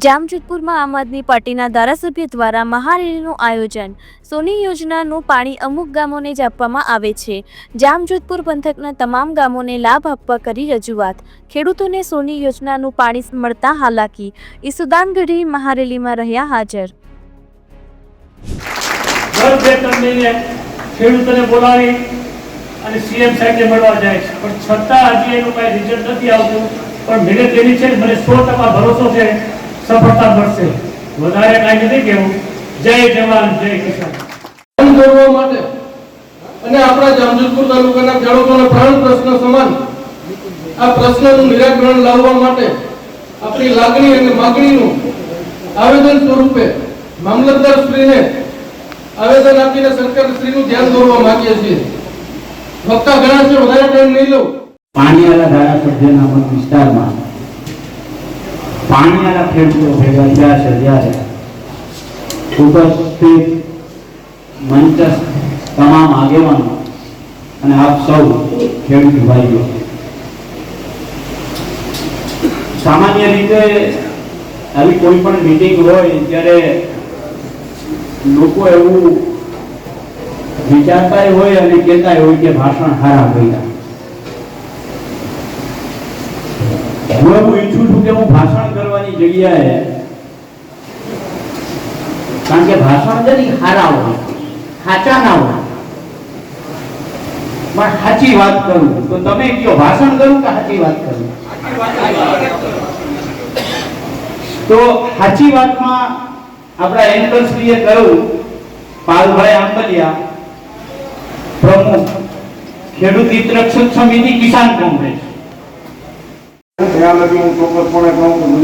જામજોધપુરમાં આમ આદમી પાર્ટીના ધારાસભ્ય દ્વારા મહારેલીનું આયોજન. સોની યોજનાનું પાણી અમુક ગામોને જ આપવામાં આવે છે. જામજોધપુર પંથકના તમામ ગામોને લાભ આપવા કરી રજૂઆત. ખેડૂતોને સોની યોજનાનું પાણી મળતા હાલાકી. ઈસુદાન ગઢી મહારેલીમાં રહ્યા હાજર. ખેડૂતોને બોલાવી અને સીએમ સાહેબને મળવા જાય છે. પણ છતાં હજી એનું કાંઈ રિઝલ્ટ નથી આવતું. પણ મહેનત એવી છે મને સો ટકા ભરોસો છે. સફળતા મળશે. વધારે કાંઈ નથી કહેવું. જય જવાન જય કિસાન. દોરવા માટે અને આપણા જામજોધપુર તાલુકાના ખેડૂતોના પ્રાણ પ્રશ્ન સમાન. આ પ્રશ્નનું નિરાકરણ લાવવા માટે આપણી લાગણી અને માગણીનું આવેદન સ્વરૂપે મામલતદાર શ્રીને આવેદન આપીને સરકાર શ્રીનું ધ્યાન દોરવા માંગીએ છીએ. વક્તા ઘણા છે વધારે ટાઈમ નહીં લઉં પાણીવાળા ધારાસભ્યના વિસ્તારમાં પાણીવાળા ખેડૂતો ભેગા થયા છે જ્યારે ઉપસ્થિત મંચસ્થ તમામ આગેવાનો અને આપ સૌ ખેડૂત ભાઈઓ. સામાન્ય રીતે આવી કોઈ પણ મીટિંગ હોય ત્યારે લોકો એવું વિચારતા હોય અને કહેતા હોય કે ભાષણ હારા કર્યા હું એવું ઈચ્છું છું કે હું ભાષણ જગ્યાએ કારણ કે ભાષણ છે ને હારા હોય. સાચા ના હોય. પણ સાચી વાત કરું તો તમે કયો, ભાષણ કરું કે સાચી વાત કરું? તો સાચી વાતમાં આપણા એન્કરશ્રીએ કહ્યું, પાલભાઈ આંબલિયા, પ્રમુખ, ખેડૂત હિત રક્ષક સમિતિ કિસાન કોંગ્રેસ. ત્યાં લગી હું ચોક્કસપણે અંદર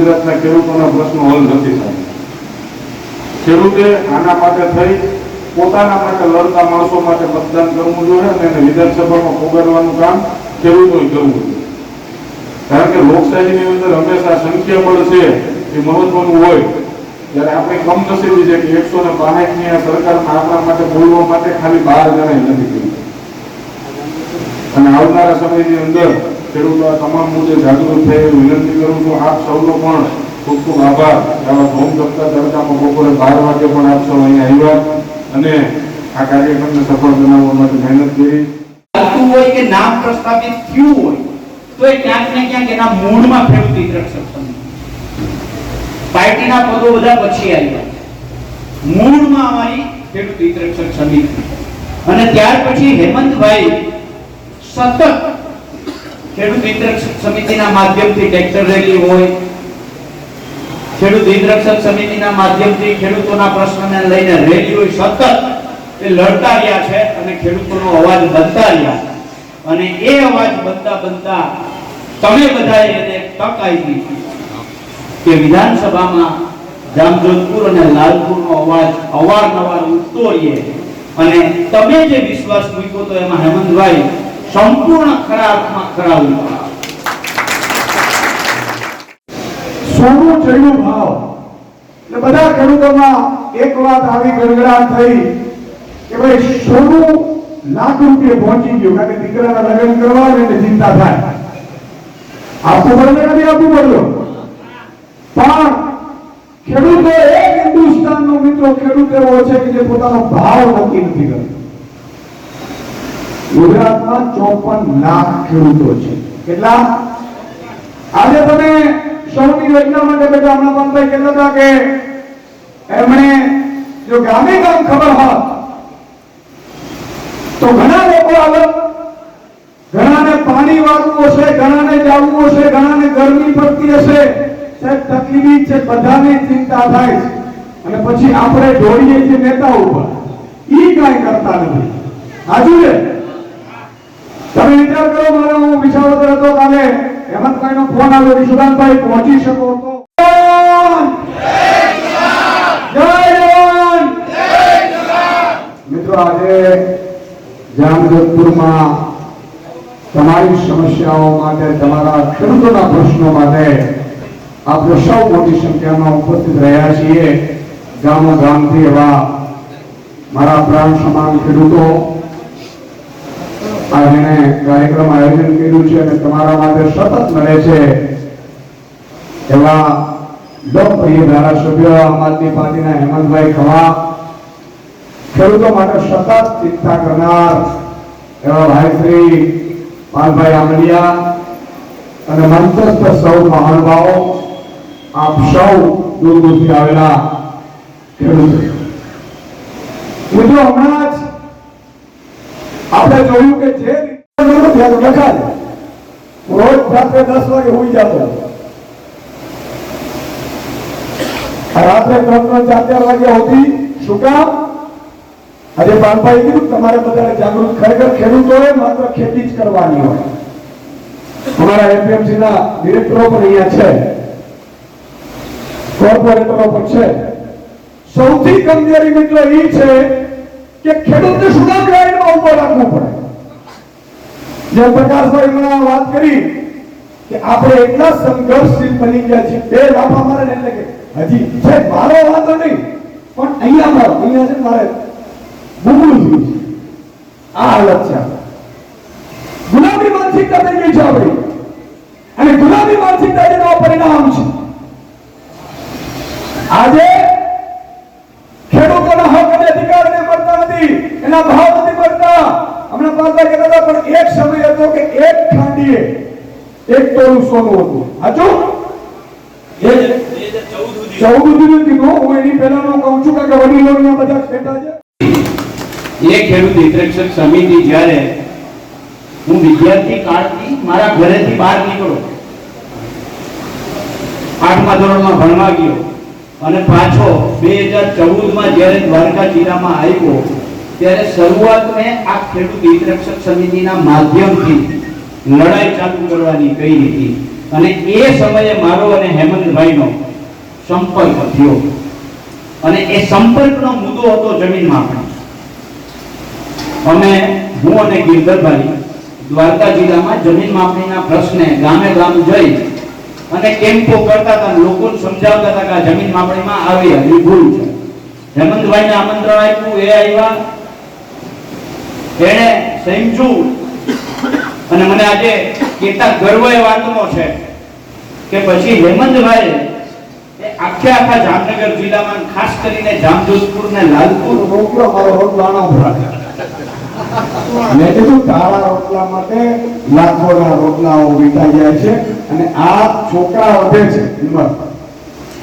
હંમેશા સંખ્યાબળ છે એ મહત્વનું હોય. જ્યારે આપણે કમનસીબી છે કે એકસો ને બાસઠની આ સરકારમાં આપણા માટે બોલવા માટે ખાલી બાર જણાય નથી. અને આવનારા સમયની અંદર ખેડૂતો આ તમામ મુદ્દે જાગૃત થાય વિનંતી કરું છું. આપ સૌનો પણ ખૂબ ખૂબ આભાર. આવા ભૌમ સપ્તાહ તડકામાં બપોરે બાર વાગે પણ આપ સૌ અહીંયા આવ્યા અને આ કાર્યક્રમને સફળ બનાવવા માટે મહેનત કરી. હોય કે નામ પ્રસ્થાપિત થયું હોય, તો એ ક્યાંક ને ક્યાંક એના મૂળમાં ખેડૂત હિત રક્ષક પાર્ટીના પદો બધા પછી આવ્યા. મૂળમાં અમારી ખેડૂત હિત રક્ષક સમિતિ. અને ત્યાર પછી હેમંતભાઈ સતત ખેડૂત હિતરક્ષક સમિતિના માધ્યમથી ટ્રેક્ટર રેલી હોય, ખેડૂત હિતરક્ષક સમિતિના માધ્યમથી ખેડૂતોના પ્રશ્નને લઈને રેલીઓ સતત એ લડતા રહ્યા છે અને ખેડૂતોનો અવાજ બનતા રહ્યા અને એ અવાજ બનતા બનતા તમે બધાએ એને તક આપી કે વિધાનસભામાં જામજોધપુર અને લાલપુરનો અવાજ અવારનવાર ઉઠતો રહીએ. અને તમે જે વિશ્વાસ મૂક્યો તો એમાં હેમંતભાઈ સંપૂર્ણ ખરા અર્થમાં ખરા ઉતર્યા. સોનું ચડ્યું ભાવ. એટલે બધા ખેડૂતોમાં એક વાત આવી ગણગડાટ થઈ કે ભાઈ સોનું લાખ રૂપિયા પહોંચી ગયું કારણ કે દીકરાના લગ્ન કરવા એટલે ચિંતા થાય. આપવું પડે નથી આપવું પડ્યો પણ ખેડૂતો એક હિન્દુસ્તાનનો મિત્રો ખેડૂત એવો છે કે જે પોતાનો ભાવ નક્કી નથી કરતો. ગુજરાતમાં ચોપન લાખ ખેડૂતો છે. કેટલા? આજે તમે સૌની યોજના માટે બેટા હમણાં પંતભાઈ કહેતા હતા કે એમણે જો ગામે ગામ ખબર હોત, તો ઘણા લોકો આવે ઘણાને પાણી વાળવું હશે, ઘણાને જાવું હશે, ઘણાને ગરમી પડતી હશે. સાહેબ, તકલીફ છે, બધાને ચિંતા થાય અને પછી આપણે દોડીએ છીએ નેતા ઉપર. ઈ કાંઈ કરતા નથી. હાજુ તમે તમારી સમસ્યાઓ માટે, તમારા ખેડૂતોના પ્રશ્નો માટે આપણે સૌ મોટી સંખ્યામાં ઉપસ્થિત રહ્યા છીએ. ગામો ગામથી એવા મારા પ્રાણ સમાન ખેડૂતો આ જેણે કાર્યક્રમ આયોજન કર્યું છે અને તમારા માટે સતત મળે છે. એવા લોકપ્રિય ધારાસભ્ય આમ આદમી પાર્ટીના હેમંતભાઈ ખવા, ખેડૂતો માટે સતત ચિંતા કરનાર એવા ભાઈ પાલભાઈ આમલિયા અને મંચસ્થ સૌ મહાનુભાવો, આપ સૌ દૂર દૂરથી આવેલા ખેડૂતો. મિત્રો, હમણાં જ આપણે જોયું કે જે રોજ રાત્રે દસ વાગે હોઈ જતો. રાત્રે ત્રણ ચાર ચાર વાગ્યા સુધી શું કામ? આજે પાનભાઈ કીધું તમારે બધાને જાગૃત ખરેખર ખેડૂતોએ માત્ર ખેતી જ કરવાની હોય. અમારા એપીએમસી ના ડિરેક્ટરો પણ અહીંયા છે. કોર્પોરેટરો પણ છે. સૌથી કમજોરી મિત્રો એ છે કે ખેડૂતને સુનામ લાઈનમાં ઊભો રાખવો પડે. જે પ્રકાશભાઈ હમણાં વાત કરી કે આપણે એટલા સંઘર્ષશીલ બની ગયા છીએ. બે લાફા મારે એટલે કે હજી છે, મારો વાંધો નહીં, પણ અહીંયા મારો, અહીંયા છે મારે બુબળું થયું આ હાલત છે ગુલાબી માનસિકતા થઈ ગઈ છે આપણી. અને ગુલાબી માનસિકતા જેનો પરિણામ છે. આજે ખેડૂતોના હક અને અધિકારને મળતા નથી એના ભાવ નથી બનતા હમણાં પાછા કહેતા હતા પણ એક સમય હતો કે એક ખાંડીએ એક તોલું સોનું હતું. હાચું? ચૌદ સુધી. કીધું હું એની પહેલાનું કહું છું કે વડીલો બધા બેઠા છે. એ ખેડૂત હિતરક્ષક સમિતિ જ્યારે હું વિદ્યાર્થી કાળથી મારા ઘરેથી બહાર નીકળો આઠમા ધોરણમાં ભણવા ગયો અને પાછો બે હજાર ચૌદમાં જ્યારે દ્વારકા જિલ્લામાં આવ્યો ત્યારે શરૂઆત મેં આ ખેડૂત હિતરક્ષક સમિતિના માધ્યમથી લડાઈ ચાલુ કરવાની કહી હતી. અને એ સમયે મારો અને હેમંતભાઈનો સંપર્ક થયો. અને એ સંપર્કનો મુદ્દો હતો જમીન માપણી અમે, હું અને ગિરધરભાઈ દ્વારકા જિલ્લામાં જમીન માપણીના પ્રશ્ને ગામે ગામ જઈ અને કેમ્પો કરતા હતા, લોકોને સમજાવતા હતા કે જમીન માપણીમાં આવી આવી ભૂલ છે. હેમંતભાઈને આમંત્રણ આપ્યું, એ આવ્યા. એણે સમજ્યું અને મને આજે કેટલા ગર્વ એ વાતનો છે કે પછી હેમંતભાઈ આખે આખા જામનગર જિલ્લામાં ખાસ કરીને જામજોધપુર ને લાલપુર રોટલો મારો રોટલાનો મેં કીધું કાળા રોટલા માટે લાખોના રોટલાઓ વીટાઈ જાય છે અને આ છોકરા વધે છે.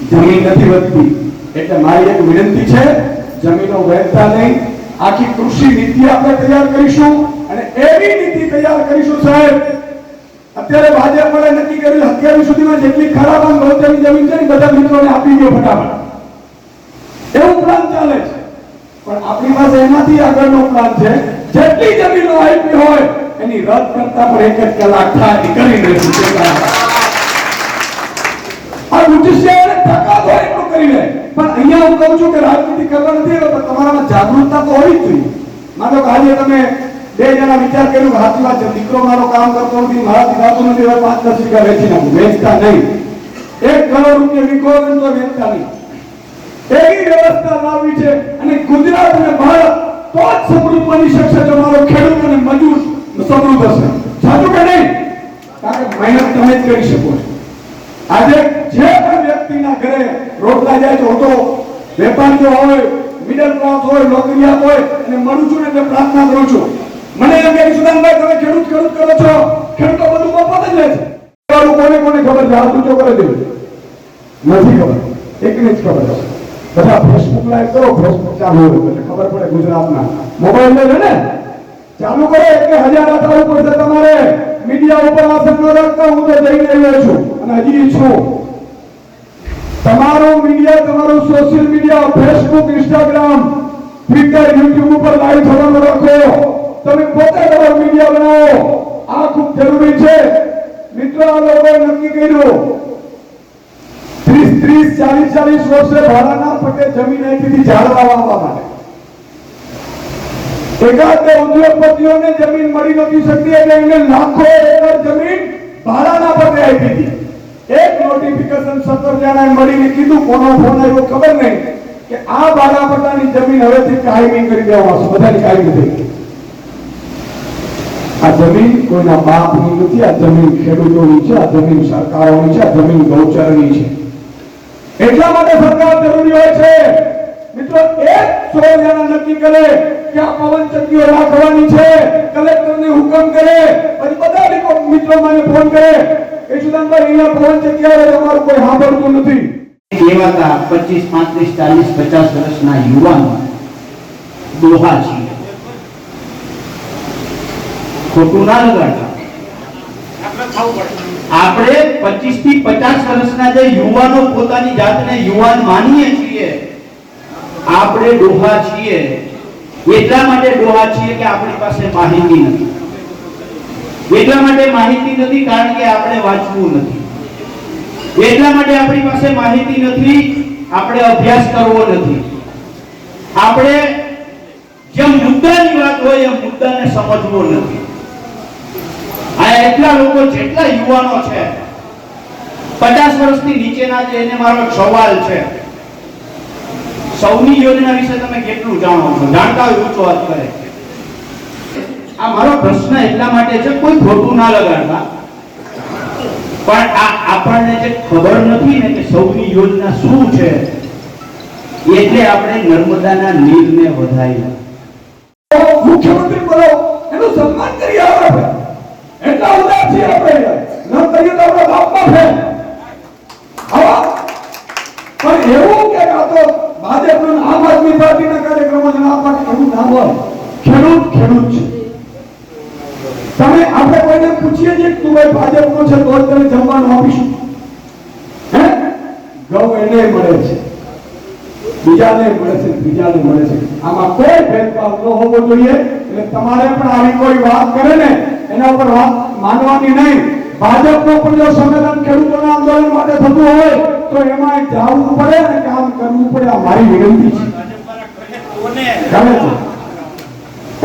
જમીન નથી વધતી. એટલે મારી એક વિનંતી છે, જમીનો વહેતા નહીં આખી કૃષિ નીતિ આપણે તૈયાર કરીશું અને એવી નીતિ તૈયાર કરીશું સાહેબ. અત્યારે ભાજપ નક્કી કર્યું અત્યાર સુધીમાં જેટલી ખરાબ અને જમીન છે ને બધા મિત્રોને આપી દો ફટાફટ. એવું પ્લાન ચાલે છે. પણ આપણી પાસે એનાથી આગળનો પ્લાન છે. જેટલી જમીનો આપી હોય, એની રદ કરતા પણ એક જ કલાક થાય તે કલાક. આ જુડિશિયરી ટકા હોય એટલું કરી લે. પણ અહીંયા હું કહું છું કે રાજનીતિ કરવા નથી તો તમારામાં જાગૃતતા તો હોવી જ જોઈએ. માનો કે તમે બે જણા વિચાર કર્યો સાચી વાત છે, દીકરો મારો કામ કરતો નથી મારા થતું નથી હવે પાંચ દસ વીઘા વેચી નાખું. વેચતા નહીં. એક કરોડ રૂપિયા વીઘો તો વેચતા નહીં. એવી વ્યવસ્થા લાવવી છે અને ગુજરાત અને ભારત તો જ સમૃદ્ધ બની શકશે જો મારો ખેડૂત અને મજૂર સમૃદ્ધ હશે. સાચું કે નહીં? કારણ કે મહેનત તમે જ કરી શકો છો. આજે જે પણ વ્યક્તિના ઘરે રોટલા જાય છે હું વેપારીઓ હોય મિડલ ક્લાસ હોય નોકરિયાત હોય, અને મળું છું એટલે પ્રાર્થના કરું છું. મને એમ કે સુદાનભાઈ, તમે ખેડૂત ખેડૂત કરો છો. ખેડૂતો બધું મફત જ લે છે. કોને કોને ખબર છે? હાથ ઊંચો કરે દેવું નથી ખબર. એકને જ ખબર છે. બધા ફેસબુક લાઈવ કરો ફેસબુક ચાલુ હોય એટલે ખબર પડે ગુજરાતના મોબાઈલ લે ને. ચાલુ કરે એટલે હજાર આંકડા ઉપર છે તમારે. મીડિયા ઉપર આસન ન રાખતા હું તો જઈને આવ્યો છું અને હજી છું. તમારો મીડિયા, તમારો social media, Facebook, Instagram, Twitter, YouTube ઉપર લાઈવ થવાનું રાખો. તમે પોતે તમારો મીડિયા બનાવો. આ ખૂબ જરૂરી છે. મિત્રો, આ લોકોએ નક્કી કર્યું. ત્રીસ ત્રીસ, ચાલીસ ચાલીસ વર્ષે ભાડાના પટે જમીન આપી હતી ઝાડવા માટે. બે ઉદ્યોગપતિઓને જમીન મળી નથી શકતી એટલે એમને લાખો એકર જમીન ભાડાના પદે આપી હતી. એક નોટિફિકેશન સત્તર જણાએ મળીને કીધું, કોનો ફોન આવ્યો ખબર નહીં કે આ ભાડા પટ્ટાની જમીન હવેથી કાયમી કરી દેવામાં બધાની કાયમી થઈ આ જમીન કોઈના બાપની નથી, આ જમીન ખેડૂતોની છે, આ જમીન સરકારોની છે, આ જમીન ગૌચરની છે. એટલા માટે સરકાર જરૂરી હોય છે. મિત્રો, એક સો જણા નક્કી કરે આ પવન ચક્કીઓ રાખવાની છે. કલેક્ટરને હુકમ કરે. પછી બધા મિત્રો મને ફોન કરે. કે સુદાનભાઈ અહીંયા પવન ચક્કી આવે તમારું કોઈ સાંભળતું નથી. કહેવાતા પચીસ, પાંત્રીસ, ચાલીસ, પચાસ વર્ષના યુવાનો દોહા છે. ખોટું ના લગાડતા. આપણે પચીસથી પચાસ વર્ષના જે યુવાનો પોતાની જાતને યુવાન માનીએ છીએ, આપણે ડોહા છીએ. એટલા માટે ડોહા છીએ કે આપણી પાસે માહિતી નથી. એટલા માટે માહિતી નથી કારણ કે આપણે વાંચવું નથી. એટલા માટે આપણી પાસે માહિતી નથી, આપણે અભ્યાસ કરવો નથી. આપણે જેમ મુદ્દાની વાત હોય એમ મુદ્દાને સમજવો નથી. આ એટલા લોકો જેટલા યુવાનો છે, પચાસ વર્ષથી નીચેના જે એને મારો સવાલ છે. સૌની યોજના વિશે તમે કેટલું જાણો છો? જાણતા હોય ઊંચો વાત કરે. આ મારો પ્રશ્ન એટલા માટે છે, કોઈ ખોટું ના લગાડતા. પણ આ આપણને જે ખબર નથી ને કે સૌની યોજના શું છે, એટલે આપણે નર્મદાના નીરને વધાર્યા. મુખ્યમંત્રી બોલો, એનું સન્માન કરી આવે એટલા ઉદાર છીએ આપણે. ન કરીએ તો આપણા બાપમાં ફેર. આવા? પણ એવું કે આ ભાજપનું આમ આદમી પાર્ટીના કાર્યક્રમો આ પાર્ટી એવું ના હોય. ખેડૂત ખેડૂત છે. તમે આપણે કોઈને પૂછીએ છીએ કે તું ભાઈ ભાજપનો છે તો જ તને જમવાનું આપીશું. હે? ગૌ એને મળે છે. બીજાને મળે છે બીજાને મળે છે. આમાં કોઈ ભેદભાવ ન હોવો જોઈએ. એટલે તમારે પણ આવી કોઈ વાત કરે ને, એના ઉપર વાત માનવાની નહીં. ભાજપનો પણ જો સંમેલન ખેડૂતોના આંદોલન માટે થતું હોય તો એમાં જવું પડે અને કામ કરવું પડે, આ મારી વિનંતી છે.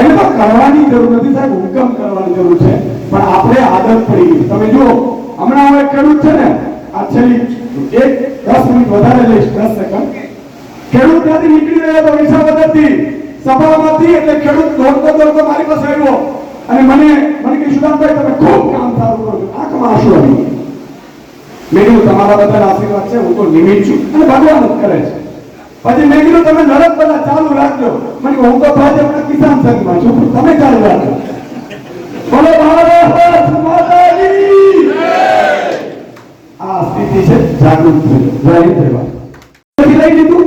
એને તો કરવાની જરૂર નથી સાહેબ, હુકમ કરવાની જરૂર છે. પણ આપણે આદત પડી ગઈ. તમે જુઓ, હમણાં હું એક ખેડૂત છે ને, આ છેલ્લી એક દસ મિનિટ વધારે લઈશ, દસ સેકન્ડ. ખેડૂત ત્યાંથી નીકળી રહ્યો તો વિસાવદરથી સભામાંથી એટલે ખેડૂત દોડતો દોડતો મારી પાસે આવ્યો. અને મને મને કે, સુદામભાઈ, તમે ખૂબ કામ સારું કરો છો. આંખમાં આંસુ આવી. મેં કીધું તમારા બધા આશીર્વાદ છે, હું તો નિમિત્ત છું. અને ભગવાન જ કરે છે. પછી મેં કીધું તમે નરક બધા ચાલુ રાખજો. મને હું તો ભાજપના કિસાન સંઘમાં છું તમે ચાલુ રાખજો. બોલો આ સ્થિતિ છે જાગૃત હિન્દ પછી લઈ લીધું.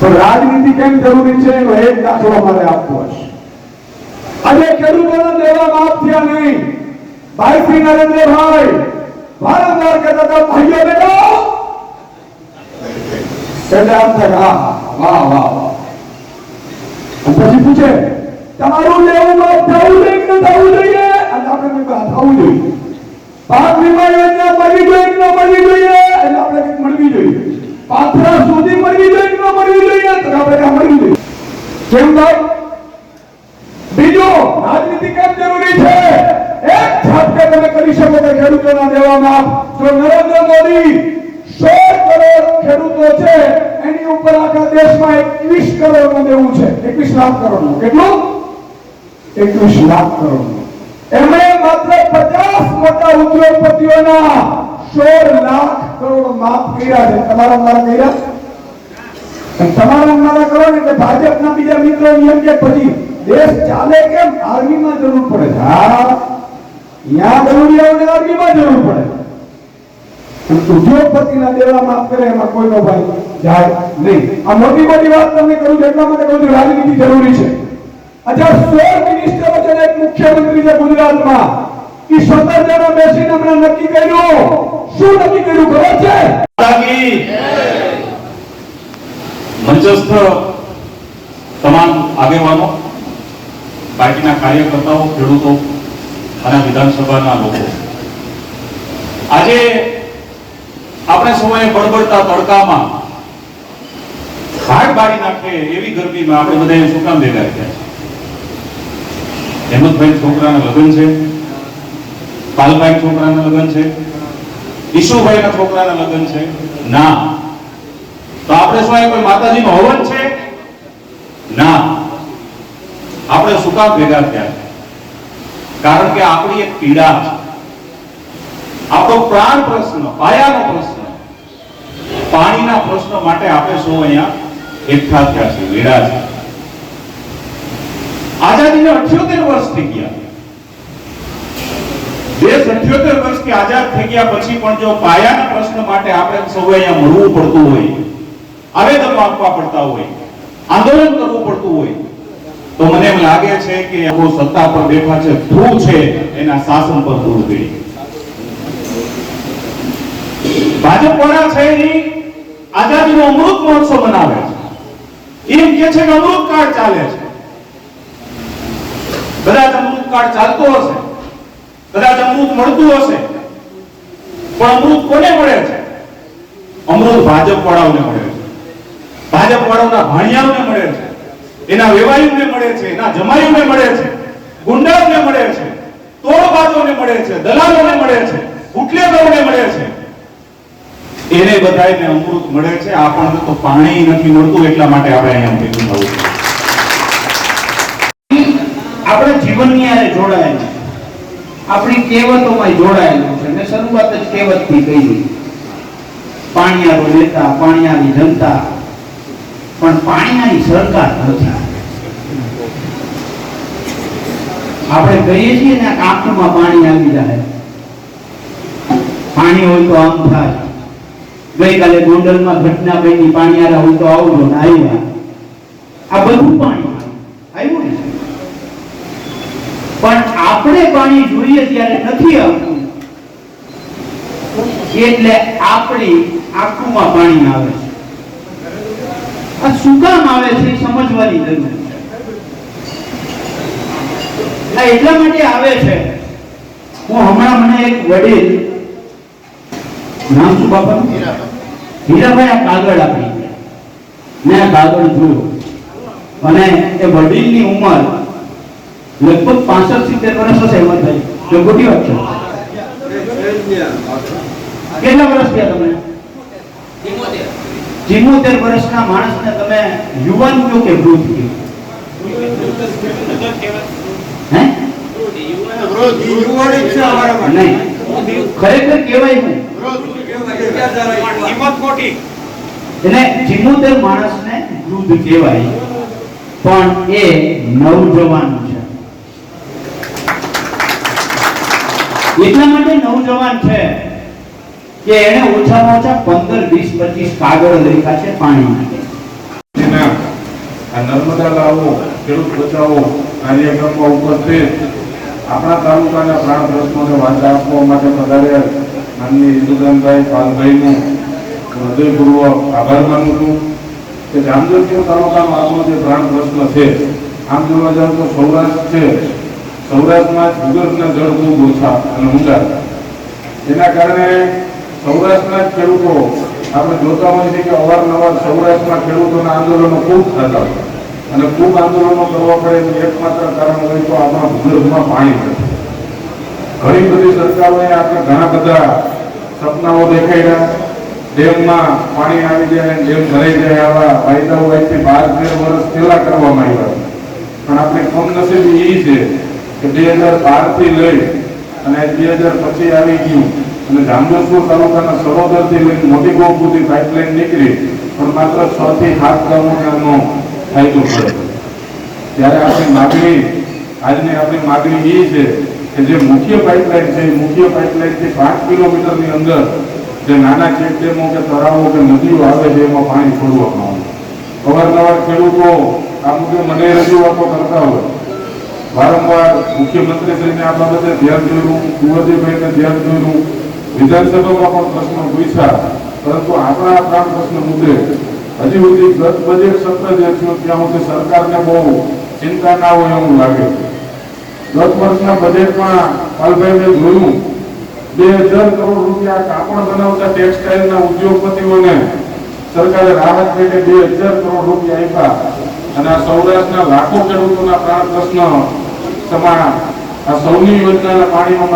તો રાજનીતિ કેમ જરૂરી છે, એનો એક દાખલો મારે આપવો હશે આજે ખેડૂતોના દેવા માફ થયા નહીં. ભાઈ શ્રી નરેન્દ્રભાઈ, વારંવાર કહેતા હતા, ભાઈઓ, બેટો! થાય આપણે થવું જોઈએ. પાક સુધી મળવી જોઈએ કે ન મળવી જોઈએ. તો આપણે કાં મળવી જોઈએ. કેમ બીજું, રાજનીતિ કેમ જરૂરી છે? એક તમે કરી શકો કે ખેડૂતોના દેવામાં જો નરેન્દ્ર મોદી સો કરોડ ખેડૂતો છે, એની ઉપર આખા દેશમાં 21 કરોડનું દેવું છે. 21 લાખ કરોડનું કેટલું? 21 લાખ કરોડનું એમણે માત્ર 50 મોટા ઉદ્યોગપતિઓના સોળ લાખ કરોડ માફ કર્યા છે. તમારા મારા કર્યા? તમારા મારા કરો ને એટલે ભાજપના બીજા મિત્રો એમ કે પછી દેશ ચાલે કેમ? આર્મીમાં જરૂર પડે હા. રાજનીતિ જરૂરી છે. મુખ્યમંત્રી છે ગુજરાતમાં. એ સત્તર જણા બેસીને હમણાં નક્કી કર્યું. શું નક્કી કર્યું ખબર છે? મંચસ્થ તમામ આગેવાનો, પાર્ટીના કાર્યકર્તાઓ, ખેડૂતો અને વિધાનસભાના લોકો. આજે આપણે સૌએ બળબડતા તડકામાં હાડ બાળી નાખે એવી ગરમીમાં આપણે બધા શું કામ ભેગા થયા છે? હેમંતભાઈ છોકરાના લગ્ન છે. પાલભાઈ છોકરાના લગ્ન છે. ઈશુભાઈના છોકરાના લગ્ન છે. ના. તો આપણે શું કોઈ માતાજીનો હવન છે? ના. આપણે શું કામ ભેગા થયા? કારણ કે આપણી એક પીડા છે. આપણો પ્રાણ પ્રશ્ન, પાયાનો પ્રશ્ન. પાણીના પ્રશ્ન માટે આપણે સૌ અહીંયા એકઠા થયા છે વેડા છે આઝાદીને 78 વર્ષ થઈ ગયા. દેશ 78 વર્ષથી આઝાદ થઈ ગયા પછી પણ જો પાયાના પ્રશ્ન માટે આપણે સૌ અહીંયા મળવું પડતું હોય આવેદનો આપવા પડતા હોય, આંદોલન કરવું પડતું હોય લાગે છે કે આવો સત્તા પર બેઠા છે ધ્રુવ છે, એના શાસન પર ધ્રુવ પીડી ભાજપ વાળા છે એ આઝાદીનો અમૃત મહોત્સવ મનાવે છે. એમ કે છે કે અમૃત કાળ ચાલે છે. કદાચ અમૃત કાળ ચાલતો હશે, કદાચ અમૃત મળતું હશે, પણ અમૃત કોને મળે છે? અમૃત ભાજપ વાળાઓને મળે છે. ભાજપ વાળાઓના ભાણિયાઓને મળે છે. એના વેવાયુને મળે છે, એના જમાયુને મળે છે, ગુંડાઓને મળે છે, તોડબાજોને મળે છે, દલાલોને મળે છે ઉટલેબાઓને મળે છે. એને બધાયને અમૃત મળે છે આપણને તો પાણી નથી મળતું એટલા માટે આપણે અહીંયા ભેગું થવું છે. આપણે જીવનની હારે જોડાયેલું. આપણી કહેવતોમાં જોડાયેલું છે મેં શરૂઆત જ કહેવતથી કરી પાણીયારો નેતા પાણીયાની જનતા. પણ પાણીયાની સરકાર નથી. આપણે કહીએ છીએ ને કાંકમાં પાણી આવી જાય. પાણી હોય તો આમ થાય. ગઈકાલે ગોંડલમાં ઘટના બની આરા હોય તો આવું ને આવ્યા. આ બધું પાણી આવ્યું ને? પણ આપણે પાણી જોઈએ ત્યારે નથી આવતું. એટલે આપણી આંખોમાં પાણી આવે છે. આ શું કામ આવે છે સમજવાની જરૂર. આ એટલા માટે આવે છે. હું હમણાં મને એક વડીલ, નામ શું બાપા હીરાભાઈ આ કાગળ આપી મેં આ કાગળ જોયું. અને એ વડીલની ઉંમર લગભગ પાસઠ સિત્તેર વર્ષ હશે, હેમંતભાઈ. જો ખોટી વાત છે. કેટલા વર્ષ થયા તમે? ચિમોતેર વર્ષના માણસને તમે યુવાન કયો કે વૃદ્ધ કયો? ખરેખર કહેવાય હું એટલે ચિમોતેર માણસને વૃદ્ધ કહેવાય પણ એ નવજવાન છે. એટલા માટે નવજવાન છે કે એને ઓછામાં ઓછા પંદર વીસ પચીસ કાગળ લખ્યા છે પાણી માટે આ નર્મદા લાવો ખેડૂત બચાવો કાર્યક્રમમાં ઉપસ્થિત આપણા તાલુકાના પ્રાણ પ્રશ્નોને વાંચા આપવા માટે પધાર્યા માનની ઈદુદાનભાઈ પાલભાઈનું હૃદયપૂર્વક આભાર માનું છું કે જામજોધપુર તાલુકામાં આપણો જે પ્રાણ પ્રશ્ન છે, આમ જોવા જાવ તો સૌરાષ્ટ્ર છે. સૌરાષ્ટ્રમાં ભૂગર્ભના જળ ખૂબ ઓછા અને ઊંડા. એના કારણે સૌરાષ્ટ્રના ખેડૂતો, આપણે જોતા હોઈએ છીએ કે અવારનવાર સૌરાષ્ટ્રના ખેડૂતોના આંદોલનો ખૂબ થતા હોય અને ખૂબ આંદોલનો કરવા પડે એનું એકમાત્ર કારણ હોય તો આપણા ભૂગર્ભમાં પાણી નથી ઘણી બધી સરકારોએ આપણે ઘણા બધા સપનાઓ દેખાડ્યા. ડેમમાં પાણી આવી જાય ડેમ ભરાઈ જાય આવા વાયદાઓ આજથી બાર તેર વર્ષ પહેલા કરવામાં આવ્યા. પણ આપણે કમનસીબી એ છે કે બે હજાર બારથી લઈ અને બે હજાર પછી આવી ગયું. અને જામનગર તાલુકાના સરોદરથી લઈને મોટી ગોપ સુધી પાઇપલાઇન નીકળી. પણ માત્ર છ થી સાત આનો ફાયદો પડે ત્યારે આપણી માગણી, આજની આપણી માગણી એ છે કે જે મુખ્ય પાઇપલાઇન છે, એ મુખ્ય પાઇપલાઇનથી પાંચ કિલોમીટરની અંદર જે નાના ચેક ડેમો કે તળાવો કે નદીઓ આવે છે, એમાં પાણી છોડવામાં આવે. અવારનવાર ખેડૂતો આ મુદ્દે મને રજૂઆતો કરતા હોય. વારંવાર મુખ્યમંત્રીશ્રીને આ બાબતે ધ્યાન દોર્યું કુંવરજીભાઈને ધ્યાન દોર્યું વિધાનસભામાં પણ પ્રશ્નો પૂછ્યા, પરંતુ આપણા પ્રાણ પ્રશ્ન મુદ્દે હજી સુધી ગત બજેટ સત્ર જે થયું ત્યાં સુધી સરકારને બહુ ચિંતા ના હોય એવું લાગે. ગત વર્ષના બજેટમાં પાલભાઈએ જોયું, બે હજાર કરોડ રૂપિયા કાપડ બનાવતા ટેક્સટાઇલના ઉદ્યોગપતિઓને સરકારે રાહત પેટે બે હજાર કરોડ રૂપિયા આપ્યા. અને આ સૌરાષ્ટ્રના લાખો ખેડૂતોના પ્રાણ પ્રશ્ન સમા આ સૌની યોજનાના પાણીનો